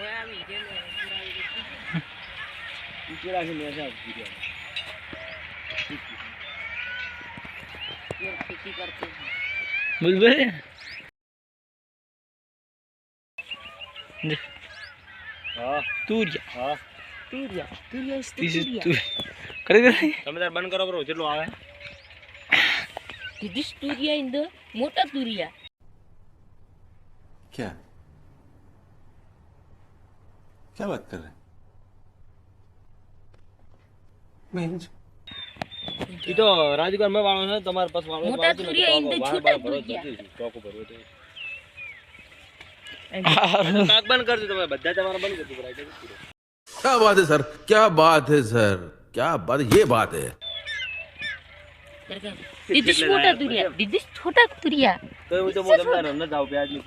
ઓય આવી ગયો ને પુરાવી દીધું. ઉકેલા છે મેં સાહેબ કીધું. ये खेती करते हैं બોલ બોલ હા તુરિયા હા तुरिया तुरिया इस This is तुरिया તુર કરી દે તમે તાર બંધ કરો બરો જેટલું આવે this तुरिया in the मोटा तुरिया क्या क्या बात कर रहे हैं मैं ઈ તો રાજગર મેં વાળો છે તમારે પાસ વાળો મોટા વાળો છે ને તુરિયા તો ઈંધે વાળ છૂટા બાળ ભરો તો તુરિયા. જતી છે, ચોકો ભરવો તો. હારું. કાક બંધ કરજો તમે બધા તમારે બંધ કરજો બરાબર એટલે પૂરો. क्या बात है सर क्या बात है सर क्या बात ये बात है Did this मोटा तुरिया Did this छोटा तुरिया તો એવું તો હું તમને રમને જ આવું પ્યાજની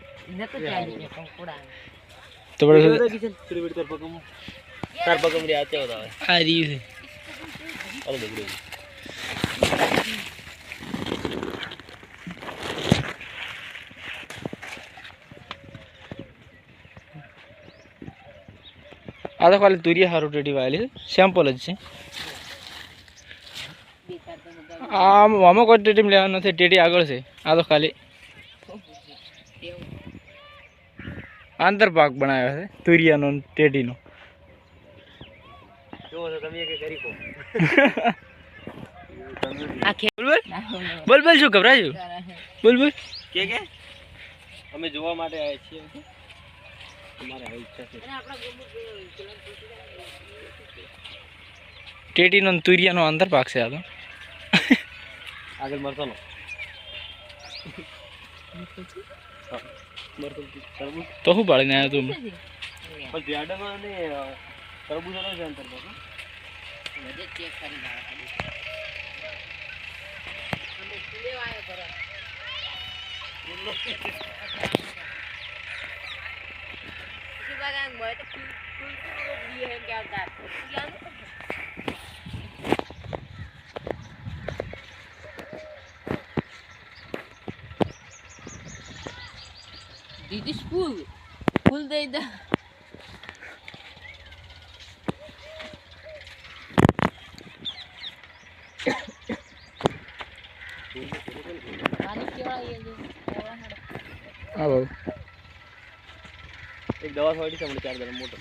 ન તો ચાલી જાય કંકોડા તો બડો એ બધા કિશન, થોડી વીડ તાર પગમ. તાર પગમ રે આતે હોતા હોય. આ રહ્યું છે હાલો બગડ્યું. આ તો ખાલી તુરિયા હારું ટેટી વાયેલી છે સેમ્પલ જ છે બે ચાર તો બધા આમ આમાં કોઈ ટેટી લેવાનું નથી ટેટી આગળ છે આ તો ખાલી આંતર પાક બનાવ્યો છે તુરિયાનો ટેટીનો કેવો છે તમે કે કરી કો આ ખે બોલ બોલ. બોલ બોલ શું ગભરાયું બોલ બોલ. કે કે? અમે જોવા માટે આવ્યા છીએ તમારે આવી ઈચ્છા છે. ટેટીનો તુરિયાનો આંતર પાક છે આ તો. આગળ મરસાનો તો શું પાડીને આવ્યો તું પણ ધ્યાનમાં અને તરબૂચ હતો છે અંતર પર બધે ચેક કરી લાવો અમે સુલે વાયો કરો પછી બાગા મોય તો ફૂલ ફૂલ તો દીએ હે કે આવતા યાર દીદી ફૂલ ફૂલ દઈ દે પાણી કેવા એ જો કેવા હાડે હા બાબુ એક દવા ખવાડી છે ચાર જણા મોટર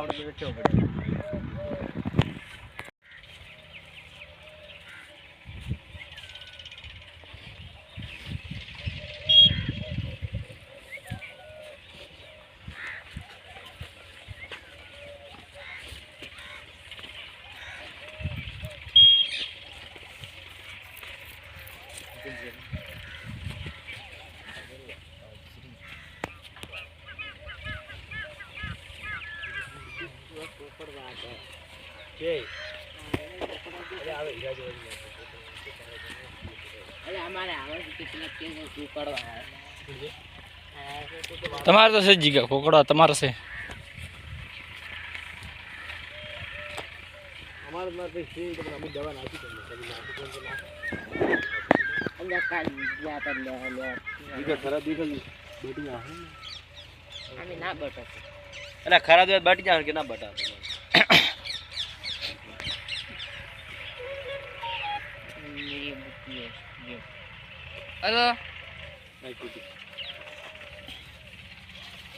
આવડે તો કેવો પડે કે અરે આવે હીરા જેવા જ અરે અમારે આવે છે કેટલાક કે છે શું કરવા તમારે તો છે જીગા કોકડા તમારે છે. અમારે મારે છે તો અમે દવા નાખી દઈએ લે લે ખરાબ બીજો બટી જાય અમે ના. બટો એટલે ખરાબ તો બટી જાય કે ના બટા? હલો.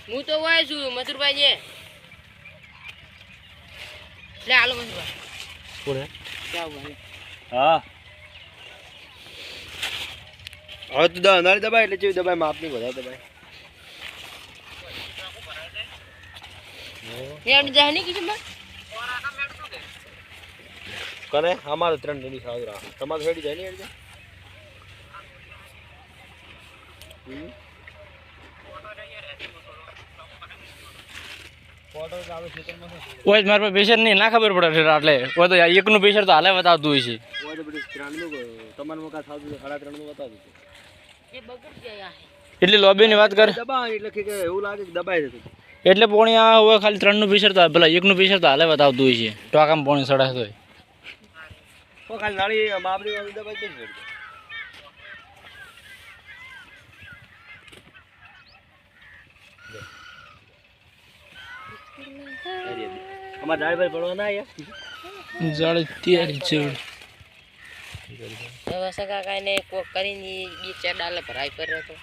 હું તો વાય છું મથુરભાઈ ને લે હાલો મથુરભાઈ કોણ હે? ભાઈ. હા. હવે તું દા અંધારી દબાય એટલે જેવી દબાય માપ નહીં વધારે દબાય. એ અડ જાય નહીં કીધું કને? અમારે ત્રણ મિનિટ સાવ તમારે હેડી જાય ને હેડી જાય? જ મારા પાસે પ્રેશર નહીં ના ખબર પડે છે એટલે કોઈ તો એકનું પ્રેશર તો હાલે બતાવતું હોય છે. એટલે લોબીની વાત કરે. એટલે કે કે એવું લાગે કે દબાય છે એટલે પોણી આ હોય ખાલી ત્રણનું પ્રેશર તો પેલા એકનું પ્રેશર તો હાલે બતાવતું હોય છે. ટોકામાં પોણી સડાતું હોય ખાલી નાળી માપની વાળી દબાય કેમ ભાઈ. અમારે પડવા ના આયા? જાડે ત્યારે ચડ હવે સગા કાઈ ને કોક કરીને બે ચાર ડાલે ભરાઈ પર હતો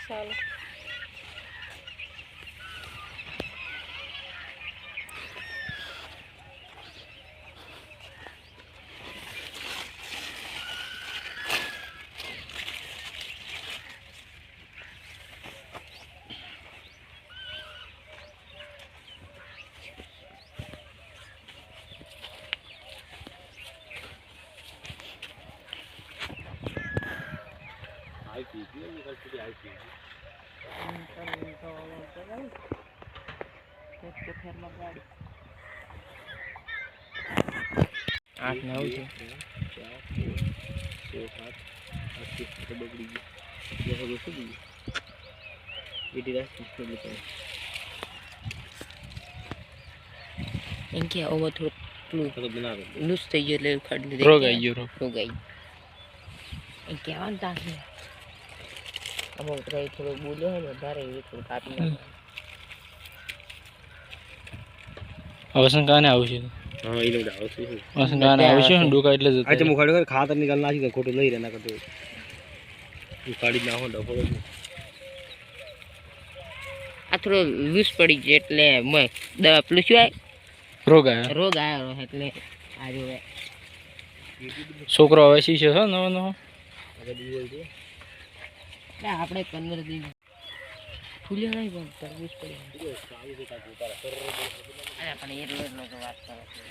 ચાલો આઠ ને આવું છે ચાર, પાંચ, છ, સાત, આઠ, તો બગડી ગઈ. દસ વાગે શું ગયું? એટી રાખ, એટલે કરે. એમ કે હવે થોડું પેલું તો તો બનાવે. લૂઝ થઈ ગયું એટલે ઉખાડી લીધું રોગ આવી ગયો રોગ રોગાઈ એ કહેવાનું તાકે અમુક રહી થોડું બોલ્યો હોય ને વધારે એ થોડું કાપી નાખે. વસંત કાને આવશે હા, એ લોકો આવશે? વસંત કાને આવશે ને ડોકા એટલે જ આજે મુખાડ્યો હોય, ખાતરની નાખી ખોટું લઈ રહે ના કરતો ઉખાડી નાખો ડફોડો આ થોડો લૂઝ પડી ગયો એટલે મેં દવા પેલું શું રોગ આવ્યો રોગ આવ્યો એટલે આ જો છોકરો હવે શીશે છે નવો નવો. આપણે પંદર દિન ફૂલ્યો નહીં પણ તરબૂચ પડી અરે પણ એટલો એટલો તો વાત કરે છે.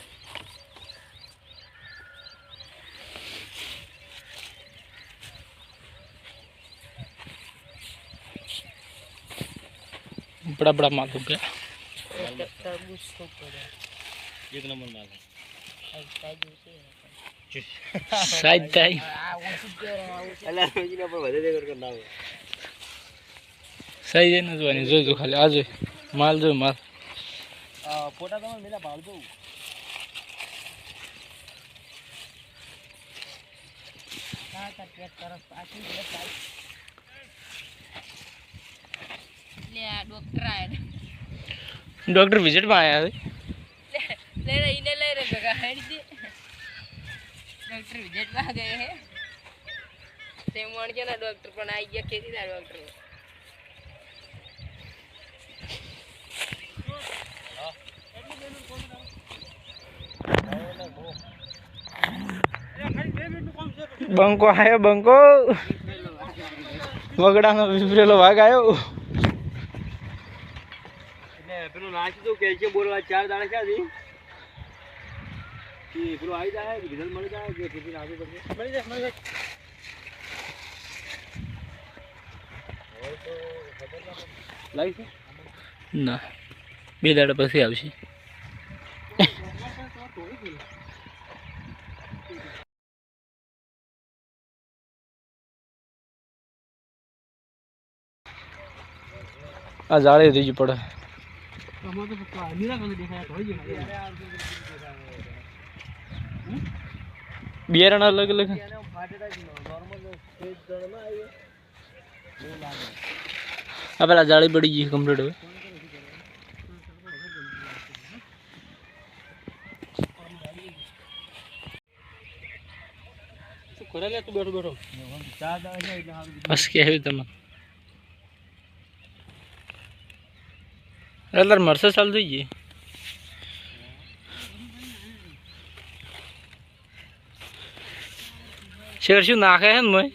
બડા બડા માલ હો ગયા એક તરબૂચ તો પડે એક નંબર માલ છે. આ તાજું છે સાઈડ થાય આ ઓછું જ કહેવાય, આ ઓછું. અલા, રોજીના પણ વધે તે કર ના હોય. સાઈડ એને જોવાની જોઈ તો ખાલી આ જોઈ માલ જોઈ માલ આ ફોટા તમારે મેલા પાડજો હા, તાર પેટ તરફ પાછું જ બતાય. લે આ ડોક્ટર આયા ડોક્ટર વિઝિટમાં આવ્યા છે ડોક્ટર વિઝિટમાં ગયા હે. તે મણજના ડોક્ટર પણ આવી ગયા ખેતીના ડોક્ટર બંકો આયો બંકો. વગડાનો પીપરેલો વાઘ આવ્યો પેલું નાચી તો કે બોલવા ચાર દાડા ક્યાંથી? એ પેલું આવી જાય રિઝલ્ટ મળી જાય કે નાખવું પડશે મળી જાય મળી જાય. લાવી છે? ના. બે દાડા પછી આવશે. આ જાળે થઈ ગયું પડે. બિયારણ અલગ અલગ આ પેલા જાળી પડી ગઈ કમ્પ્લીટ હવે શું કરે લે તું બેઠો બેઠો ચા દાવા જાય એટલે સારું બસ કેવી તમે એટલે મરસે ચાલુ થઈ ગઈ શેર શું નાખે છે ને મોય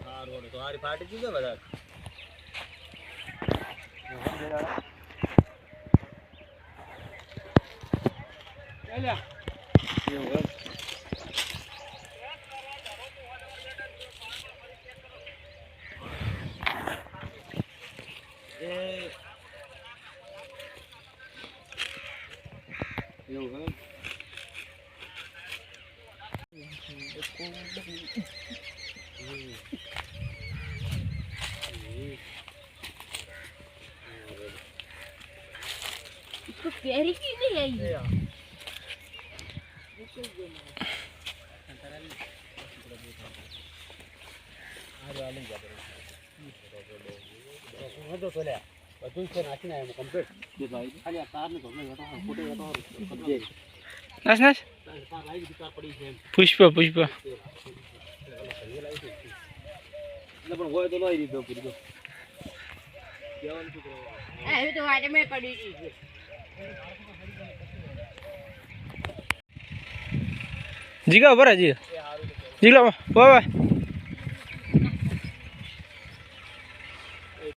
સારું હારી ફાટી ગયું કે દાડા એવું એવું પડી છે એમ પુષ્પ પુષ્પ પણ હોય તો લઈ દીધો પૂરી તો કહેવાનું શું કરવાનું જીગા બરા જીગા. જીગલા વાહ